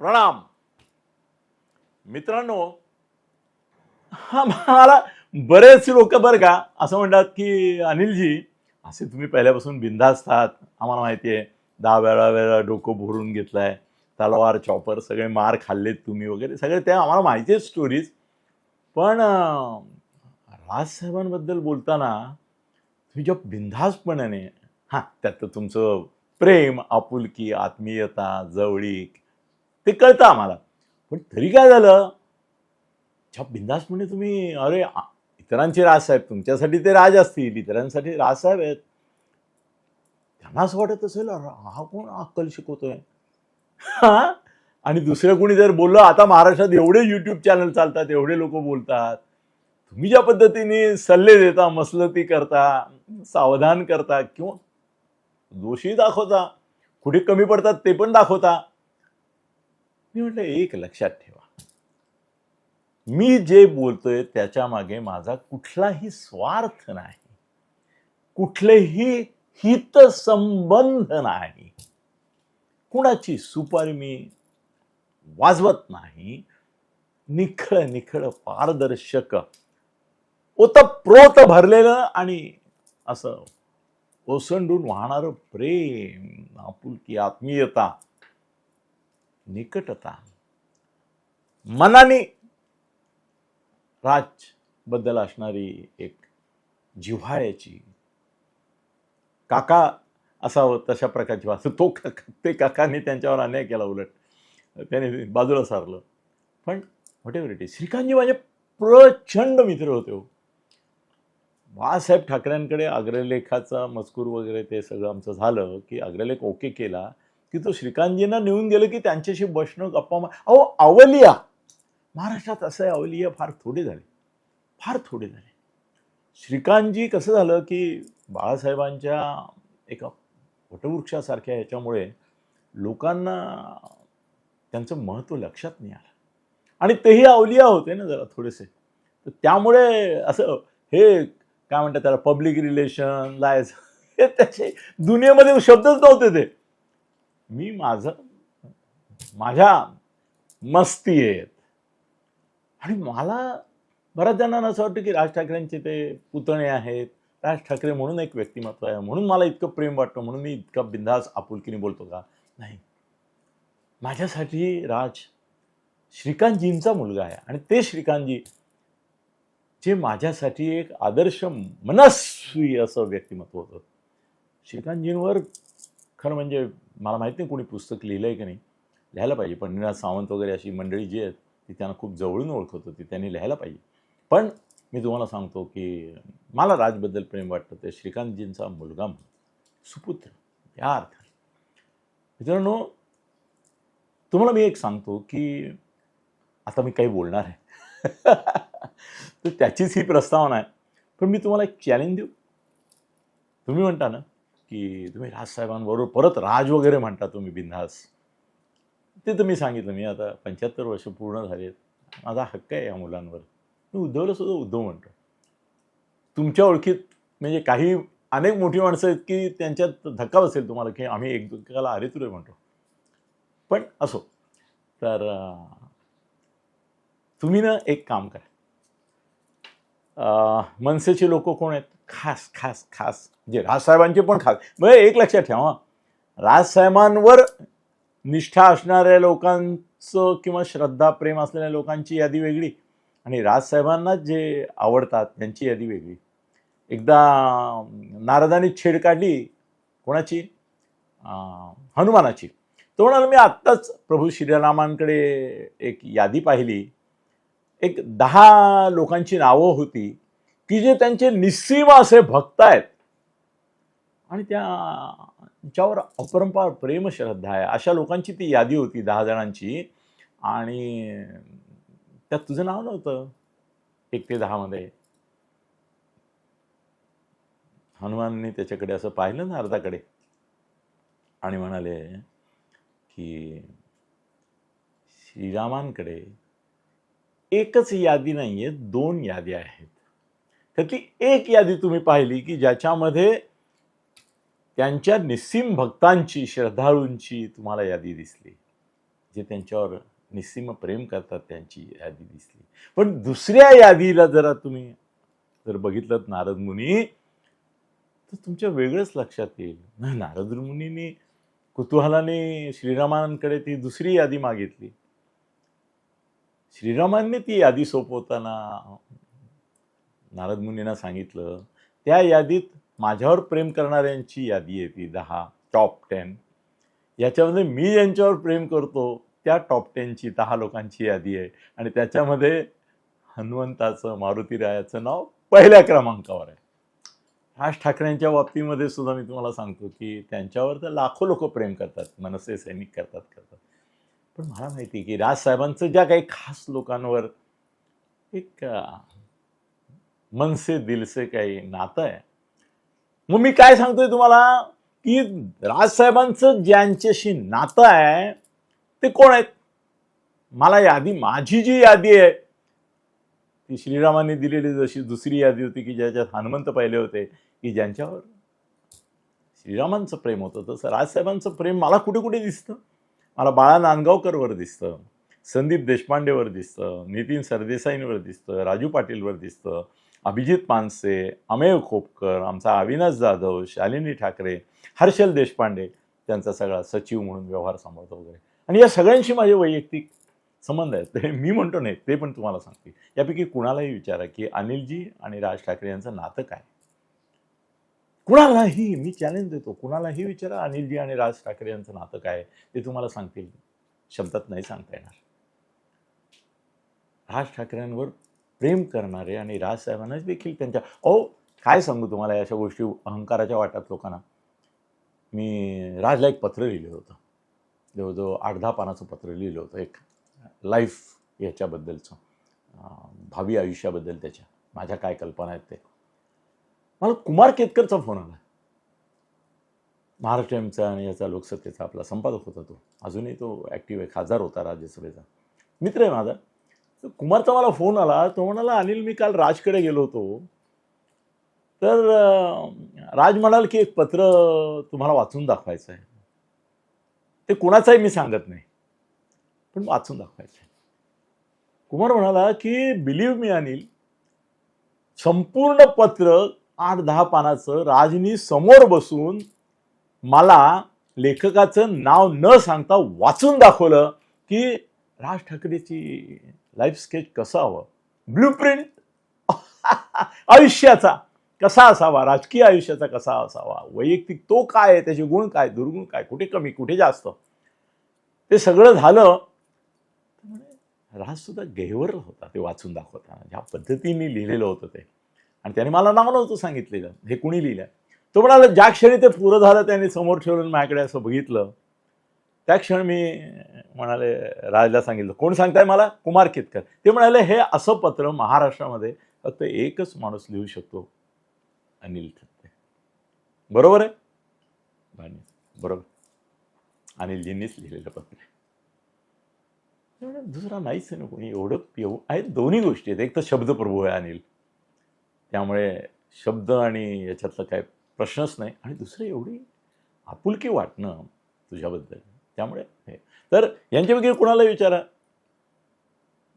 प्रणाम. मित्रांनो हा मला बरेच लोक बरं का असं म्हणतात की अनिलजी असे तुम्ही पहिल्यापासून बिंदास्त आहात आम्हाला माहिती आहे दहा वेळा वेळा डोकं भरून घेतलंय तलवार चॉपर सगळे मार खाल्लेत तुम्ही वगैरे सगळे ते आम्हाला माहिती आहे स्टोरीज पण राजसाहेबांबद्दल बोलताना तुम्ही ज्या बिनधास्तपणाने हां त्यात तुमचं प्रेम आपुलकी आत्मीयता जवळीक ते कळतं आम्हाला. पण तरी काय झालं? छाप बिंदास म्हणजे तुम्ही. अरे इतरांचे इतरांचे राजसाहेब तुमच्यासाठी ते राज असतील इतरांसाठी राजसाहेब आहेत. त्यांना असं वाटत असेल "अरे, हा कोण अक्कल शिकवतोय? हा? आणि दुसरं कोणी जर बोललं आता महाराष्ट्रात एवढे युट्यूब चॅनल चालतात एवढे लोक बोलतात. तुम्ही ज्या पद्धतीने सल्ले देता मसलती करता सावधान करता किंवा दोषी दाखवता कुठे कमी पडतात ते पण दाखवता मी म्हटलं एक लक्षात ठेवा. मी जे बोलतोय त्याच्यामागे माझा कुठलाही स्वार्थ नाही. कुठलेही हितसंबंध नाही. कुणाची सुपारी मी वाजवत नाही. निखळ निखळ पारदर्शक ओतप्रोत भरलेलं आणि असं ओसंडून वाहणारं प्रेम आपुलकी आत्मीयता निकटता. मनाने राजबद्दल असणारी एक जिव्हाळ्याची. काका असावं तशा प्रकारची वाचतो तो काका ते काकाने त्यांच्यावर अन्याय केला उलट. त्याने बाजूला सारलं. पण व्हॉटेवर इट इज श्रीकांतजी माझे प्रचंड मित्र होते हो. बाळासाहेब ठाकरेंकडे अग्रलेखाचा मजकूर वगैरे ते सगळं आमचं झालं की अग्रलेख ओके केला. की तो श्रीकांतजींना नेऊन गेलं की त्यांच्याशी बसणं गप्पा अहो अवलिया महाराष्ट्रात असं आहे अवलिया फार थोडे झाले. फार थोडे झाले. श्रीकांतजी कसं झालं की बाळासाहेबांच्या एका वटवृक्षासारख्या ह्याच्यामुळे लोकांना त्यांचं महत्त्व लक्षात नाही आलं. आणि तेही अवलिया होते ना जरा थोडेसे. तर त्यामुळे असं हे काय म्हणतात त्याला पब्लिक रिलेशन लायस हे त्याचे दुनियेमध्ये शब्दच नव्हते ते. मी माझं माझ्या मस्ती आहेत. आणि मला बऱ्याच जणांना असं वाटतं की राज ठाकरेंचे ते पुतणे आहेत. राज ठाकरे म्हणून एक व्यक्तिमत्व आहे. म्हणून मला इतकं प्रेम वाटतं. म्हणून मी इतका बिंदास आपुलकीने बोलतो का? नाही. माझ्यासाठी राज श्रीकांतजींचा मुलगा आहे. आणि ते श्रीकांतजी जे माझ्यासाठी एक आदर्श मनस्वी असं व्यक्तिमत्व होतं. श्रीकांतजींवर खरं म्हणजे मला माहिती नाही कोणी पुस्तक लिहिलं आहे की नाही. लिहायला पाहिजे. पंढरीनाथ सावंत वगैरे अशी मंडळी जी आहेत ती त्यांना खूप जवळून ओळखत होती. त्यांनी लिहायला पाहिजे. पण मी तुम्हाला सांगतो की मला राजबद्दल प्रेम वाटतं ते श्रीकांतजींचा मुलगा म्हणून. सुपुत्र. या अर्थाने. मित्रांनो तुम्हाला मी एक सांगतो की आता मी काही बोलणार आहे. तर त्याचीच ही प्रस्तावना आहे. पण मी तुम्हाला एक चॅलेंज देऊ. तुम्ही म्हणता ना की तुम्ही राजसाहेबांबरोबर परत राज वगैरे म्हणता तुम्ही बिनधास ते तर मी सांगितलं मी आता पंच्याहत्तर वर्ष पूर्ण झालेत. माझा हक्क आहे या मुलांवर. मी उद्धवला सुद्धा उद्धव म्हणतो. तुमच्या ओळखीत म्हणजे काही अनेक मोठी माणसं आहेत की त्यांच्यात धक्का बसेल तुम्हाला की आम्ही एकमेकाला अरे तुरे म्हणतो. पण असो. तर तुम्ही ना एक काम करा. मनसेचे लोक कोण आहेत? खास खास खास. म्हणजे जे राजसाहेबांचे पण खास. म्हणजे एक लक्षात ठेवा राजसाहेबांवर निष्ठा असणाऱ्या लोकांचं किंवा श्रद्धा प्रेम असलेल्या लोकांची यादी वेगळी आणि राजसाहेबांना जे आवडतात त्यांची यादी वेगळी. एकदा नारदाने छेड काढली कोणाची? हनुमानाची. तो म्हणाला मी आत्ताच प्रभू श्रीरामांकडे एक यादी पाहिली. एक दहा लोकांची नावं होती. की जे त्यांचे निस्सीम असे भक्त आहेत. आणि त्यांच्यावर अपरंपार प्रेम श्रद्धा आहे. अशा लोकांची ती यादी होती दहा जणांची. आणि त्यात तुझं नाव नव्हतं. एक ते दहामध्ये हनुमानने त्याच्याकडे असं पाहिलं ना अर्धाकडे. आणि म्हणाले की श्रीरामांकडे एकच यादी नाही आहे दोन याद्या आहेत. त्यातली एक यादी तुम्ही पाहिली की ज्याच्यामध्ये त्यांच्या निस्सीम भक्तांची श्रद्धाळूंची तुम्हाला यादी दिसली. जे त्यांच्यावर निस्सीम प्रेम करतात त्यांची यादी दिसली. पण दुसऱ्या यादीला जरा तुम्ही जर बघितलं नारद मुनी तर तुमच्या वेगळंच लक्षात येईल. ना नारद मुनींनी कुतूहलाने श्रीरामांकडे ती दुसरी यादी मागितली. श्रीरामांनी ती यादी सोपवताना नारद मुनींना सांगितलं त्या यादीत माझ्यावर प्रेम करणाऱ्यांची यादी आहे ती दहा टॉप टेन याच्यामध्ये मी ज्यांच्यावर प्रेम करतो त्या टॉप टेनची दहा लोकांची यादी आहे. आणि त्याच्यामध्ये हनुमंताचं मारुतीरायाचं नाव पहिल्या क्रमांकावर आहे. राज ठाकरेंच्या बाबतीमध्ये सुद्धा मी तुम्हाला सांगतो की त्यांच्यावर तर लाखो लोक प्रेम करतात मनसे सैनिक करतात करतात. पण मला माहिती आहे की राजसाहेबांचं ज्या काही खास लोकांवर एक मनसे दिलसे काही नातं आहे. मग मी काय सांगतोय तुम्हाला? की राजसाहेबांचं ज्यांच्याशी नातं आहे ते कोण आहेत? मला यादी माझी जी यादी आहे ती श्रीरामांनी दिलेली जशी दुसरी यादी होती की ज्याच्यात हनुमंत पाहिले होते की ज्यांच्यावर श्रीरामांचं प्रेम होतं. तसं राजसाहेबांचं प्रेम मला कुठे कुठे दिसतं? मला बाळा नांदगावकरवर दिसतं संदीप देशपांडेवर दिसतं नितीन सरदेसाईंवर दिसतं राजू पाटीलवर दिसतं अभिजित मानसे अमेय खोपकर आमचा अविनाश जाधव शालिनी ठाकरे हर्षल देशपांडे त्यांचा सगळा सचिव म्हणून व्यवहार सांभाळतो वगैरे. आणि या सगळ्यांशी माझे वैयक्तिक संबंध आहेत. ते मी म्हणतो नाही ते पण तुम्हाला सांगते यापैकी कुणालाही विचारा की अनिलजी आणि राज ठाकरे यांचं नातं काय? कुणालाही मी चॅलेंज देतो. कुणालाही विचारा अनिलजी आणि राज ठाकरे यांचं नातं काय ते तुम्हाला सांगतील. शब्दात नाही सांगता येणार. राज ठाकरेंवर प्रेम करणारे आणि राजसाहेबांनाच देखील त्यांच्या अहो काय सांगू तुम्हाला अशा गोष्टी अहंकाराच्या वाटात लोकांना? मी राजला एक पत्र लिहिलं होतं. जवळजवळ आठ दहा पानाचं पत्र लिहिलं होतं. एक लाईफ याच्याबद्दलचं. भावी आयुष्याबद्दल त्याच्या. माझ्या काय कल्पना आहेत ते. मला कुमार केतकरचा फोन आला. महाराष्ट्र टाईमचा आणि याचा लोकसत्तेचा आपला संपादक होता तो. अजूनही तो ॲक्टिव्ह आहे खासदार होता राज्यसभेचा. मित्र आहे माझा. कुमारचा मला फोन आला तो म्हणाला अनिल मी काल राजकडे गेलो होतो. तर राज म्हणाल की एक पत्र तुम्हाला वाचून दाखवायचं आहे. ते कुणाचंही मी सांगत नाही पण वाचून दाखवायचं आहे. कुमार म्हणाला की बिलीव्ह मी अनिल संपूर्ण पत्र आठ दहा पानाचं राजनी समोर बसून मला लेखकाचं नाव न सांगता वाचून दाखवलं की राज ठाकरेची लाईफ स्केच कसं हवं? ब्ल्यू प्रिंट आयुष्याचा कसा असावा? राजकीय आयुष्याचा कसा असावा? वैयक्तिक तो काय आहे? त्याचे गुण काय? दुर्गुण काय? कुठे कमी कुठे जास्त? ते सगळं झालं. राजसुद्धा म्हणे होता ते वाचून दाखवताना ज्या पद्धतीने लिहिलेलं होतं ते. आणि त्याने मला नाव नव्हतं सांगितलेलं. हे कुणी लिहिलं तो म्हणाला ज्या क्षणी ते पुरं झालं त्याने समोर ठेवून माझ्याकडे असं बघितलं. त्या क्षण मी म्हणाले राजला सांगितलं कोण सांगताय मला? कुमार केतकर. ते म्हणाले हे असं पत्र महाराष्ट्रामध्ये फक्त एकच माणूस लिहू शकतो. अनिल थत्ते बरोबर आहे? बाणी, बरोबर. अनिलजींनीच लिहिलेलं पत्र. दुसरा नाहीच आहे ना कोणी एवढं एव आहेत दोन्ही गोष्टी आहेत. एक तर शब्दप्रभू आहे अनिल. त्यामुळे शब्द आणि याच्यातला काय प्रश्नच नाही. आणि दुसरं एवढी आपुलकी वाटणं तुझ्याबद्दल. त्यामुळे हे. तर यांच्यापैकी कुणाला विचारा?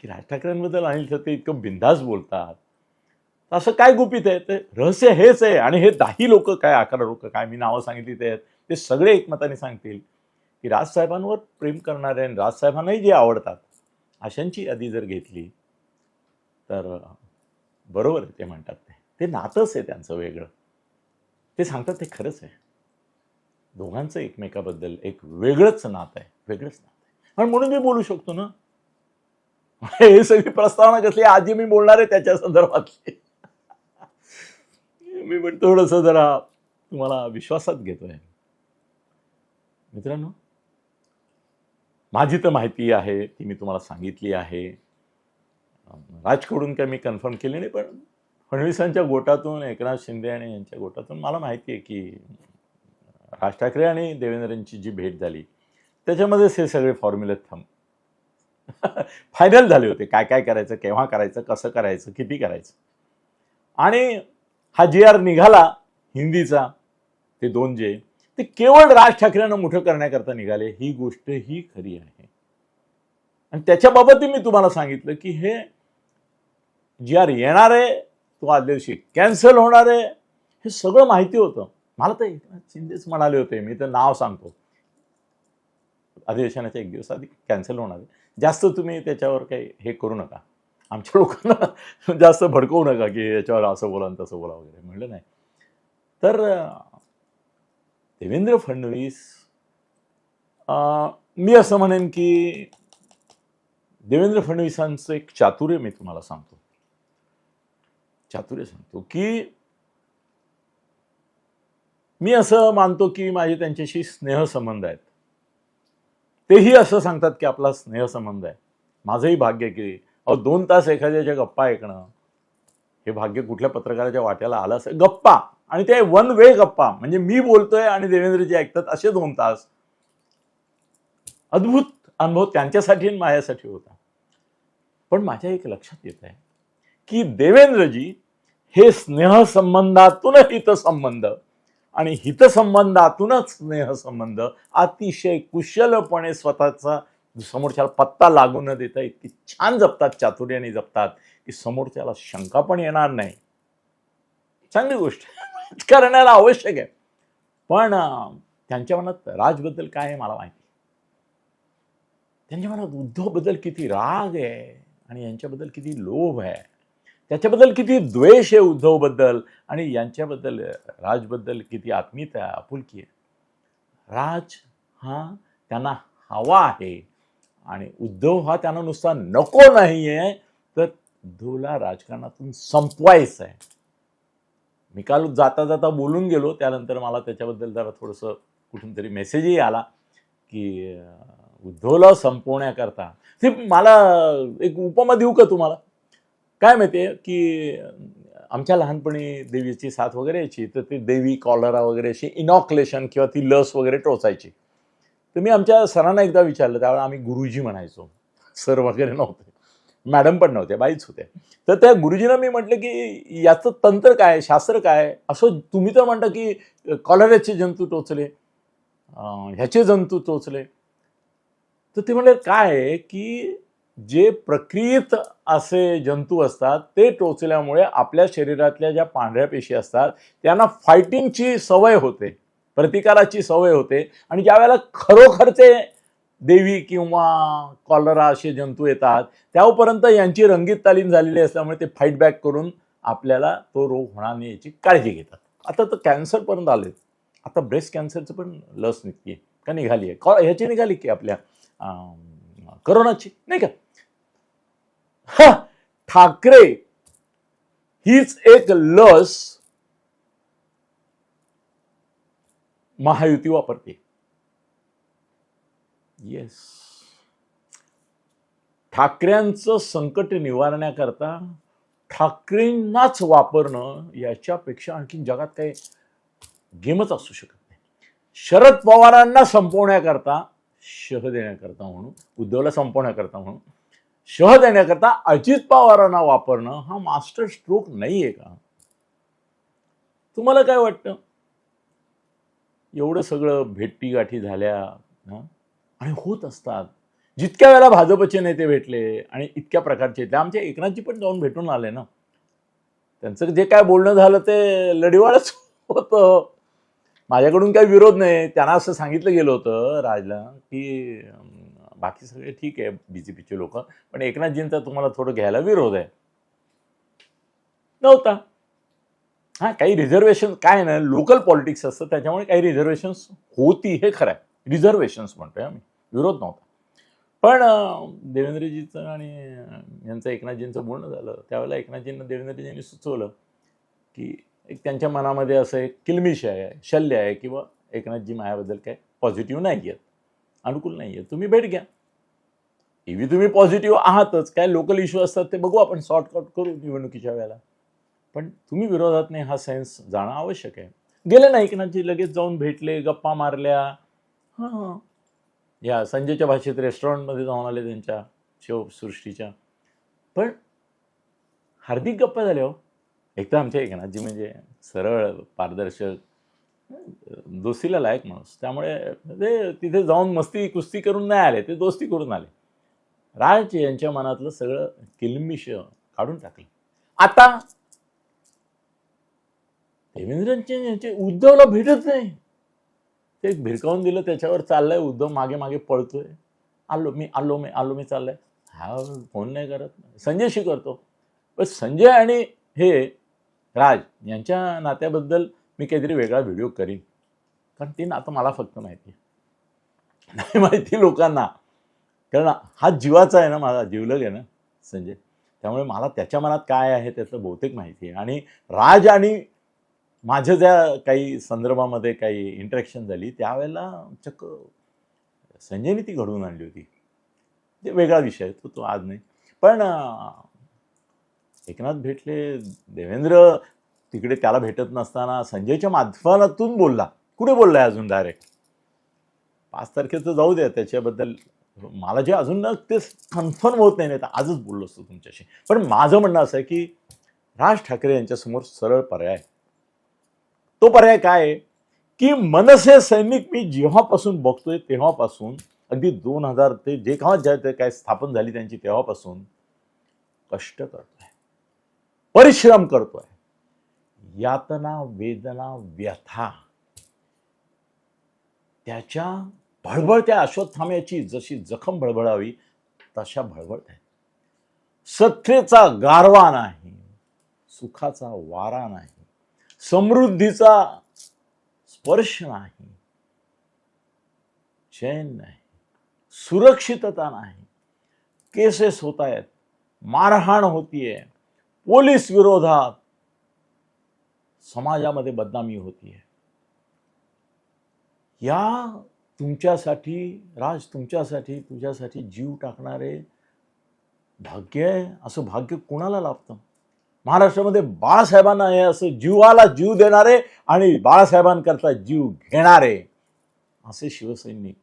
की राज ठाकरेंबद्दल अनिल थत्ते इतकं बिंदास बोलतात. असं काय गुपित आहे? ते रहस्य हेच आहे. आणि हे दाही लोक काय अकरा लोक काय मी नावं सांगितली ते आहेत. ते सगळे एकमताने सांगतील की राजसाहेबांवर प्रेम करणारे आणि राजसाहेबांनाही जे आवडतात अशांची यादी जर घेतली तर बरोबर आहे ते म्हणतात ते. ते नातंच आहे त्यांचं वेगळं. ते सांगतात ते खरंच आहे. दोघांचं एकमेकाबद्दल एक वेगळंच नातं आहे वेगळंच नातं आहे. आणि म्हणून मी बोलू शकतो ना. हे सगळी प्रस्तावना कसली आजी मी बोलणार आहे त्याच्या संदर्भातली. मी पण थोडंसं जरा तुम्हाला विश्वासात घेतोय. मित्रांनो माझी तर माहिती आहे ती मी तुम्हाला सांगितली आहे. राजकडून काय मी कन्फर्म केली नाही पण फडणवीसांच्या गोटातून एकनाथ शिंदे आणि यांच्या गोटातून मला माहिती आहे की राज ठाकरे आणि देवेंद्रांची जी भेट झाली त्याच्यामध्येच हे सगळे फॉर्म्युले थांब. फायनल झाले होते काय काय करायचं केव्हा करायचं कसं करायचं किती करायचं. आणि हा जी आर निघाला हिंदीचा ते दोन जे ते केवळ राज ठाकरेंना मोठं करण्याकरता निघाले ही गोष्ट ही खरी आहे. आणि त्याच्याबाबतही मी तुम्हाला सांगितलं की हे जी आर येणार आहे तो आदल्या दिवशी कॅन्सल होणार आहे हे सगळं माहिती होतं. मला तर एकनाथ शिंदेच म्हणाले होते. मी तर नाव सांगतो. अधिवेशनाच्या एक दिवस आधी कॅन्सल होणार जास्त तुम्ही त्याच्यावर काही हे करू नका. आमच्या लोकांना जास्त भडकवू नका की याच्यावर असं बोला तसं बोला वगैरे. म्हणलं नाही. तर देवेंद्र फडणवीस अं, मी असं म्हणेन की देवेंद्र फडणवीसांचं एक चातुर्य मी तुम्हाला सांगतो. चातुर्य सांगतो की मी असं मानतो की माझे त्यांच्याशी स्नेहसंबंध आहेत. तेही असं सांगतात की आपला स्नेहसंबंध आहे. माझंही भाग्य की अहो दोन तास एखाद्याच्या गप्पा ऐकणं हे भाग्य कुठल्या पत्रकाराच्या वाट्याला आलं असेल? गप्पा. आणि ते वन वे गप्पा. म्हणजे मी बोलतोय आणि देवेंद्रजी ऐकतात असे दोन तास. अद्भुत अनुभव त्यांच्यासाठी आणि माझ्यासाठी होता. पण माझ्या एक लक्षात येत आहे की देवेंद्रजी हे स्नेहसंबंधातून हितसंबंध आणि हितसंबंधातूनच स्नेहसंबंध अतिशय कुशलपणे स्वतःचा समोरच्याला पत्ता लागू न देता इतकी छान जपतात चातुर्याने जपतात की समोरच्याला शंका पण येणार नाही. चांगली गोष्ट. करण्याला आवश्यक आहे. पण त्यांच्या मनात राजबद्दल काय आहे मला माहिती त्यांच्या मनात उद्धवबद्दल किती राग आहे आणि यांच्याबद्दल किती लोभ आहे. त्याच्याबद्दल किती द्वेष आहे उद्धवबद्दल आणि यांच्याबद्दल राजबद्दल किती आत्मीयता आपुलकी आहे. राज हा त्यांना हवा आहे आणि उद्धव हा त्यांना नुसता नको नाही आहे तर उद्धवला राजकारणातून संपवायचं आहे मी काल जाता जाता बोलून गेलो त्यानंतर मला त्याच्याबद्दल जरा थोडंसं कुठून तरी मेसेजही आला की उद्धवला संपवण्याकरता. ते मला एक उपमा देऊ का तुम्हाला? काय माहिती आहे की आमच्या लहानपणी देवीची साथ वगैरे यायची तर ती देवी कॉलरा वगैरे अशी इनॉक्युलेशन किंवा ती लस वगैरे टोचायची. तर मी आमच्या सरांना एकदा विचारलं त्यावेळेला आम्ही गुरुजी म्हणायचो. सर वगैरे नव्हते. मॅडम पण नव्हत्या बाईच होत्या तर त्या गुरुजींना मी म्हटलं की याचं तंत्र काय शास्त्र काय? असं तुम्ही तर म्हणता की कॉलऱ्याचे जंतू टोचले ह्याचे जंतू टोचले. तर ते म्हणले काय आहे की जे प्रक्रियेत असे जंतू असतात ते टोचल्यामुळे आपल्या शरीरातल्या ज्या पांढऱ्या पेशी असतात त्यांना फायटिंगची सवय होते प्रतिकाराची सवय होते. आणि ज्यावेळेला खरोखरचे देवी किंवा कॉलरा असे जंतू येतात त्यापर्यंत यांची रंगीत तालीम झालेली असल्यामुळे ते फाईट बॅक करून आपल्याला तो रोग होणार नाही याची काळजी घेतात. आता तर कॅन्सरपर्यंत आले आता ब्रेस्ट कॅन्सरचं पण लस निघते का निघाली आहे कॉ ह्याची निघाली की आपल्या करोनाची नाही का? ठाकरे हीच एक लस महायुती वापरते. येस ठाकऱ्यांचं संकट निवारण्याकरता ठाकरेंनाच वापरणं याच्यापेक्षा आणखी जगात काही गेमच असू शकत नाही. शरद पवारांना संपवण्याकरता शह देण्याकरता म्हणून उद्धवला संपवण्याकरता म्हणून शह देण्याकरता अजित पवारांना वापरणं हा मास्टर स्ट्रोक नाही आहे का? तुम्हाला काय वाटतं? एवढं सगळं भेटीगाठी झाल्या आणि होत असतात. जितक्या वेळेला भाजपचे नेते भेटले आणि इतक्या प्रकारचे ते आमच्या एकनाथजी पण जाऊन भेटून आले ना? त्यांचं जे काय बोलणं झालं ते लढीवाळच होतं. माझ्याकडून काही विरोध नाही. त्यांना असं सांगितलं गेलं होतं राजला की बाकी सगळे ठीक आहे बी जे पीचे लोक पण एकनाथजींचा तुम्हाला थोडं घ्यायला विरोध आहे. नव्हता. हां काही रिझर्वेशन काय ना लोकल पॉलिटिक्स असतं त्याच्यामुळे काही रिझर्वेशन्स होती हे खरं आहे. रिझर्वेशन्स म्हणतोय आम्ही. विरोध नव्हता. पण देवेंद्रजीचं आणि यांचं एकनाथजींचं बोलणं झालं. त्यावेळेला एकनाथजींना देवेंद्रजींनी सुचवलं की एक त्यांच्या मनामध्ये असं एक किलमिश आहे शल्य आहे किंवा एकनाथजी माझ्याबद्दल काय पॉझिटिव्ह नाही आहेत. अनुकूल नाही आहे तुम्ही भेट घ्या. इव्ही तुम्ही पॉझिटिव्ह आहातच काय लोकल इश्यू असतात ते बघू आपण शॉर्टकट करू निवडणुकीच्या वेळेला. पण तुम्ही विरोधात नाही हा सेन्स जाणं आवश्यक आहे. गेले ना एकनाथजी लगेच जाऊन भेटले गप्पा मारल्या. हां या संजयच्या भाषेत रेस्टॉरंटमध्ये जाऊन आले त्यांच्या शिवसृष्टीच्या. पण हार्दिक गप्पा झाल्या हो. एक तर आमच्या एकनाथजी म्हणजे सरळ पारदर्शक दोस्तीला लायक माणूस. त्यामुळे ते तिथे जाऊन मस्ती कुस्ती करून नाही आले ते दोस्ती करून आले. राज यांच्या मनातलं सगळं किलमिश काढून टाकलं. आता देवेंद्रचे यांचे उद्धवला भेटत नाही. ते भिरकावून दिलं त्याच्यावर चाललंय उद्धव मागे मागे पळतोय. आलो मी आलो मी आलो मी चाललंय. हा फोन नाही करत. संजयशी करतो. पण संजय आणि हे राज यांच्या नात्याबद्दल मी काहीतरी वेगळा व्हिडिओ करीन. कारण ती नातं मला फक्त माहिती आहे. नाही माहिती लोकांना. कारण हा जीवाचा आहे ना माझा जीवलग आहे ना संजय. त्यामुळे मला त्याच्या मनात काय आहे त्याचं बहुतेक माहिती आहे. आणि राज आणि माझ्या ज्या काही संदर्भामध्ये काही इंटरॅक्शन झाली त्यावेळेला चक्क संजयने ती घडवून आणली होती. ते वेगळा विषय तो तो आज नाही. पण एकनाथ भेटले देवेंद्र तिकडे त्याला भेटत नसताना संजयच्या माध्यमातून बोलला. कुठे बोललाय अजून डायरेक्ट पाच तारखेचं जाऊ द्या त्याच्याबद्दल मला जे अजून ना ते कन्फर्म होत नाही नाही तर आजच बोललो असतो तुमच्याशी. पण माझं म्हणणं असं आहे की राज ठाकरे यांच्यासमोर सरळ पर्याय. तो पर्याय काय आहे? की मनसे सैनिक मी जेव्हापासून बघतोय तेव्हापासून अगदी दोन हजार ते जे केव्हा ज्या ते काय स्थापन झाली त्यांची तेव्हापासून कष्ट करतोय. परिश्रम करतोय. यातना वेदना व्यथा. त्याच्या भळबळत्या अश्वत्थाम्याची जशी जखम भळबळावी तशा भळबळत आहेत. सत्तेचा गारवा नाही सुखाचा वारा नाही समृद्धीचा स्पर्श नाही चैन नाही सुरक्षितता नाही. केसेस होत आहेत मारहाण होतीये पोलीस विरोधात समाजामध्ये बदनामी होतीये या तुमच्यासाठी राज तुमच्यासाठी तुझ्यासाठी जीव टाकणारे भाग्य आहे असं भाग्य कुणाला लाभतं? महाराष्ट्रामध्ये बाळासाहेबांना हे असं जीवाला जीव देणारे आणि बाळासाहेबांकरता जीव घेणारे असे शिवसैनिक.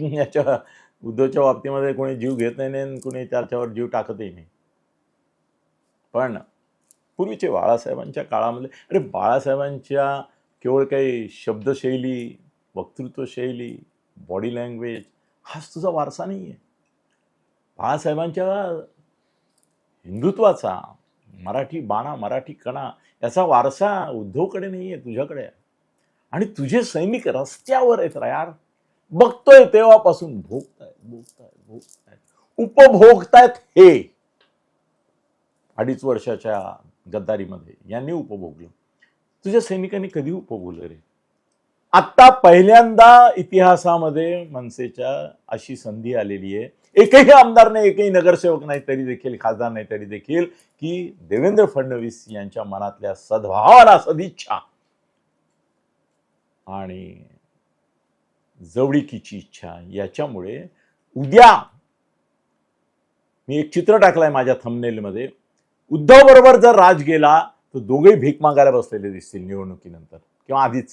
याच्या उद्धवच्या बाबतीमध्ये कोणी जीव घेत नाही आणि कोणी त्याच्यावर जीव टाकतही नाही. पण पूर्वीचे बाळासाहेबांच्या काळामध्ये अरे बाळासाहेबांच्या केवळ काही शब्दशैली वक्तृत्वशैली बॉडी लँग्वेज हाच तुझा वारसा नाही आहे बाळासाहेबांच्या हिंदुत्वाचा मराठी बाणा मराठी कणा याचा वारसा उद्धवकडे नाही आहे तुझ्याकडे. आणि तुझे सैनिक रस्त्यावर आहेत रा यार. बघतोय तेव्हापासून भोगतायत भोगतायत भोगतायत. उपभोगतायत हे. अडीच वर्षाच्या गद्दारीमध्ये. यांनी उपभोगलं. तुझ्या सैनिकांनी कधी उपभोगलं रे? आत्ता पहिल्यांदा इतिहासामध्ये मनसेच्या अशी संधी आलेली आहे. एकही आमदार नाही एकही नगरसेवक नाही तरी देखील खासदार नाही तरी देखील की देवेंद्र फडणवीस यांच्या मनातल्या सद्भावना सदिच्छा आणि जवळीकीची इच्छा याच्यामुळे उद्या मी एक चित्र टाकलंय माझ्या थंबनेलमध्ये उद्धव बरोबर जर राज गेला तर दोघेही भीक मागायला बसलेले दिसतील निवडणुकीनंतर. किंवा आधीच.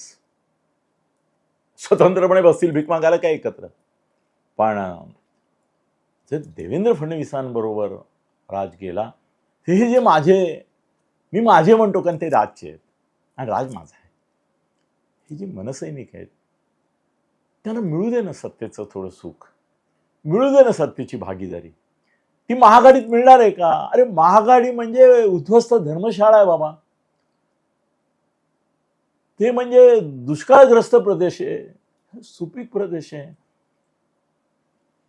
स्वतंत्रपणे बसतील भीक मागायला काय एकत्र? पण जर देवेंद्र फडणवीसांबरोबर राज गेला ते हे जे माझे मी माझे म्हणतो कारण ते राजचे आहेत. आणि राज माझा आहे. हे जे मनसैनिक आहेत त्यांना मिळू दे ना सत्तेचं थोडं सुख. मिळू दे ना सत्तेची भागीदारी. ही महागाडीत मिळणार आहे का? अरे महागाडी म्हणजे उद्ध्वस्त धर्मशाळा आहे बाबा. ते म्हणजे दुष्काळग्रस्त प्रदेश आहे. सुपीक प्रदेश आहे.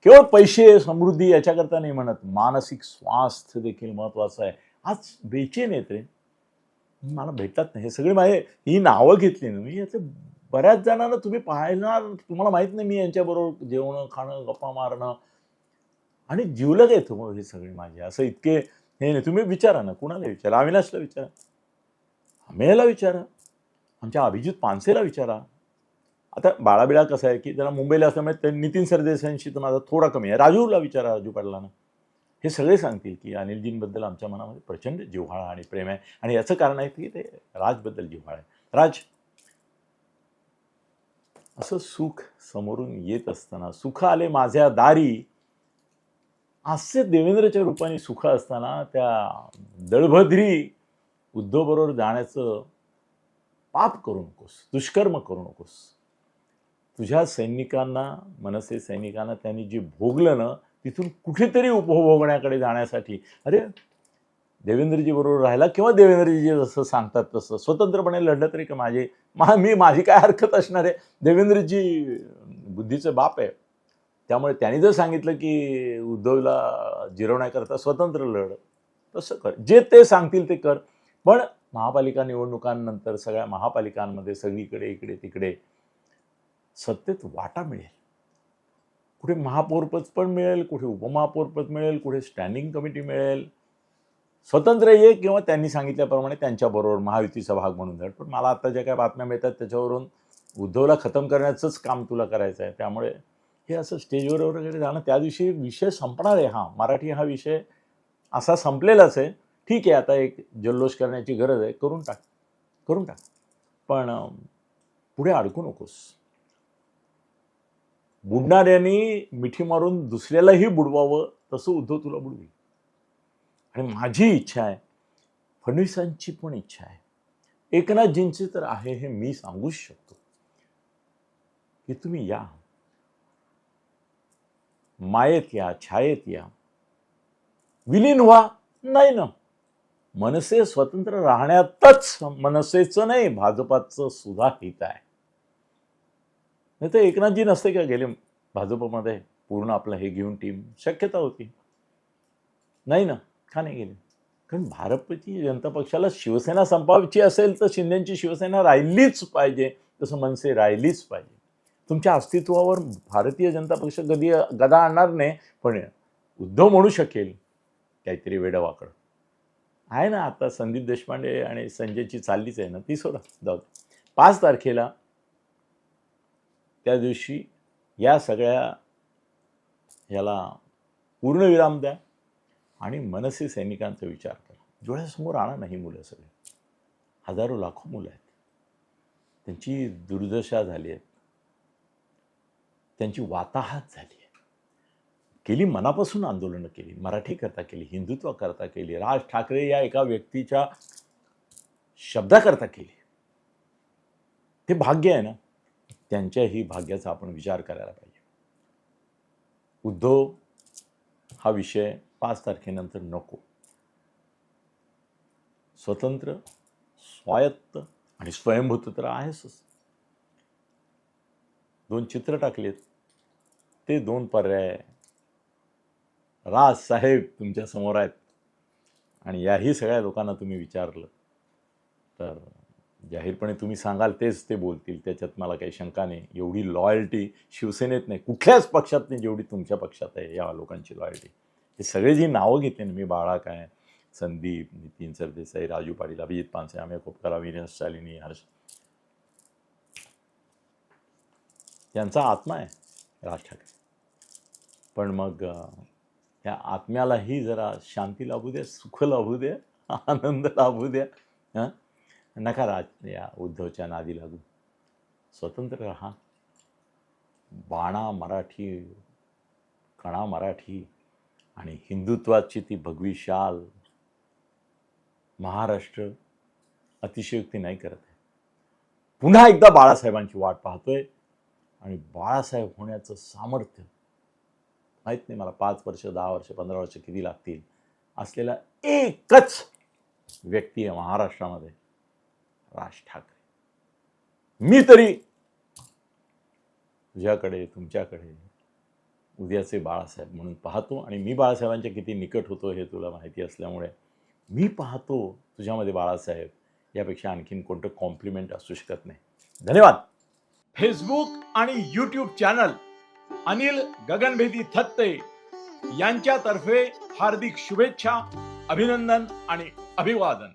केवळ पैसे समृद्धी याच्याकरता नाही म्हणत. मानसिक स्वास्थ्य देखील महत्वाचं आहे. आज बेचेन येत रे मला भेटतात नाही हे सगळे माझे ही नावं घेतली ना मी. याचे बऱ्याच जणांना तुम्ही पाहणार तुम्हाला माहीत नाही मी यांच्याबरोबर जेवणं खाणं गप्पा मारणं. आणि जीवलग येतो मग हे सगळे माझे. असं इतके हे नाही तुम्ही विचारा ना कुणाला विचारा? अविनाशला विचारा. अमेयला विचारा. आमच्या अभिजित पानसेला विचारा. आता बाळाबिळा कसं आहे की जरा मुंबईला असल्यामुळे ते नितीन सरदेसांशी तर माझा थोडा कमी आहे. राजूला विचारा राजू पाटलांना. हे सगळे सांगतील की अनिलजींबद्दल आमच्या मनामध्ये प्रचंड जिव्हाळा आणि प्रेम आहे. आणि याचं कारण आहे की ते राजबद्दल जिव्हाळा आहे. राज असं सुख समोरून येत असताना सुख आले माझ्या दारी हास्य देवेंद्रच्या रूपाने सुख असताना त्या दळभद्री उद्धवबरोबर जाण्याचं पाप करू नकोस दुष्कर्म करू नकोस. तुझ्या सैनिकांना मनसे सैनिकांना त्यांनी जे भोगलं ना तिथून कुठेतरी उपभोगण्याकडे जाण्यासाठी अरे देवेंद्रजी बरोबर राहिला किंवा देवेंद्रजी जसं सांगतात तसं स्वतंत्रपणे लढलं तरी का माझे मा मी माझी काय हरकत असणार आहे? देवेंद्रजी बुद्धीचं बाप आहे. त्यामुळे त्यांनी जर सांगितलं की उद्धवला जिरवण्याकरता स्वतंत्र लढ तसं कर. जे ते सांगतील ते कर. पण महापालिका निवडणुकांनंतर सगळ्या महापालिकांमध्ये सगळीकडे इकडे तिकडे सत्तेत वाटा मिळेल. कुठे महापौरपद पण मिळेल कुठे उपमहापौरपद मिळेल कुठे स्टँडिंग कमिटी मिळेल. स्वतंत्र ये किंवा त्यांनी सांगितल्याप्रमाणे त्यांच्याबरोबर महायुतीचा भाग म्हणून धड. पण मला आता ज्या काय बातम्या मिळतात त्याच्यावरून उद्धवला खतम करण्याचंच काम तुला करायचं आहे त्यामुळे हे असं स्टेजवर वगैरे जाणं त्या दिवशी विषय संपणार आहे. हा मराठी हा विषय असा संपलेलाच आहे. ठीक आहे आता एक जल्लोष करण्याची गरज आहे. करून टाक करून टाक. पण पुढे अडकू नकोस. बुडणाऱ्यांनी मिठी मारून दुसऱ्यालाही बुडवावं तसं उद्धव तुला बुडवी. आणि माझी इच्छा आहे फडणवीसांची पण इच्छा आहे. एकनाथजींची तर आहे हे मी सांगूच शकतो. की तुम्ही या. मायेत या छायेत या. विलीन व्हा. नाही ना. मनसे स्वतंत्र राहण्यातच मनसेचं नाही भाजपाचं सुद्धा हित आहे. नाही तर एकनाथजी नसते का गेले भाजपमध्ये? पूर्ण आपलं हे घेऊन टीम शक्यता होती. नाही ना. का नाही गेले? कारण भारतीय जनता पक्षाला शिवसेना संपावायची असेल तर शिंदेची शिवसेना राहिलीच पाहिजे. तसं मनसे राहिलीच पाहिजे. तुमच्या अस्तित्वावर भारतीय जनता पक्ष कधी गदा आणणार नाही पण उद्धव म्हणू शकेल काहीतरी वेडवाकड. आहे ना आता संदीप देशपांडे आणि संजयची चाललीच आहे ना ती सोडा जाऊ पाच तारखेला त्या दिवशी या सगळ्या याला पूर्णविराम द्या आणि मनसे सैनिकांचा विचार करा. डोळ्यासमोर आणा नाही मुलं सगळे. हजारो लाखो मुलं आहेत. त्यांची दुर्दशा झाली आहेत त्यांची वाताहात झाली आहे. केली मनापासून आंदोलनं केली मराठी करता केली हिंदुत्व करता केली राज ठाकरे या एका व्यक्तीच्या शब्दाकरता केली. ते भाग्य आहे ना? त्यांच्याही भाग्याचा आपण विचार करायला पाहिजे. उद्धव हा विषय पाच तारखेनंतर नको. स्वतंत्र स्वायत्त आणि स्वयंभूत तर आहेच दोन चित्र टाकलेत. ते दोन पर्याय राज साहेब तुमच्यासमोर आहेत. आणि याही सगळ्या लोकांना तुम्ही विचारलं तर जाहीरपणे तुम्ही सांगाल तेच ते बोलतील. त्याच्यात मला काही शंका नाही. एवढी लॉयल्टी शिवसेनेत नाही कुठल्याच पक्षात नाही जेवढी तुमच्या पक्षात आहे या लोकांची लॉयल्टी हे सगळे जी नावं घेतली ना मी बाळा काय संदीप नितीन सरदेसाई राजू पाटील अभिजित पानसे आम्ही खोपकर विनस शालिनी हर्ष. त्यांचा आत्मा आहे. राज ठाकरे पण मग अं, आत्म्यालाही जरा शांती लाभू द्या सुख लाभू द्या आनंद लाभू द्या हां? नका राज या उद्धवच्या नादी लागू. स्वतंत्र राहा. बाणा मराठी कणा मराठी आणि हिंदुत्वाची ती भगवी शाल महाराष्ट्र अतिशयोक्ती नाही करत आहे. पुन्हा एकदा बाळासाहेबांची वाट पाहतोय. आणि बाळासाहेब होण्याचं सामर्थ्य. माहीत नाही मला पाच वर्ष दहा वर्ष पंधरा वर्ष किती लागतील. असलेला एकच व्यक्ती आहे महाराष्ट्रामध्ये राज ठाकरे. मी तरी तुझ्याकडे तुमच्याकडे उद्याचे बाळासाहेब म्हणून पाहतो आणि मी बाळासाहेबांच्या किती निकट होतो हे तुला माहिती असल्यामुळे मी पाहतो तुझ्यामध्ये बाळासाहेब यापेक्षा आणखीन कोणतं कॉम्प्लिमेंट असू शकत नाही. धन्यवाद! फेसबुक आणि यूट्यूब चॅनल अनिल गगनभेदी थत्ते यांच्यातर्फे हार्दिक शुभेच्छा अभिनंदन आणि अभिवादन.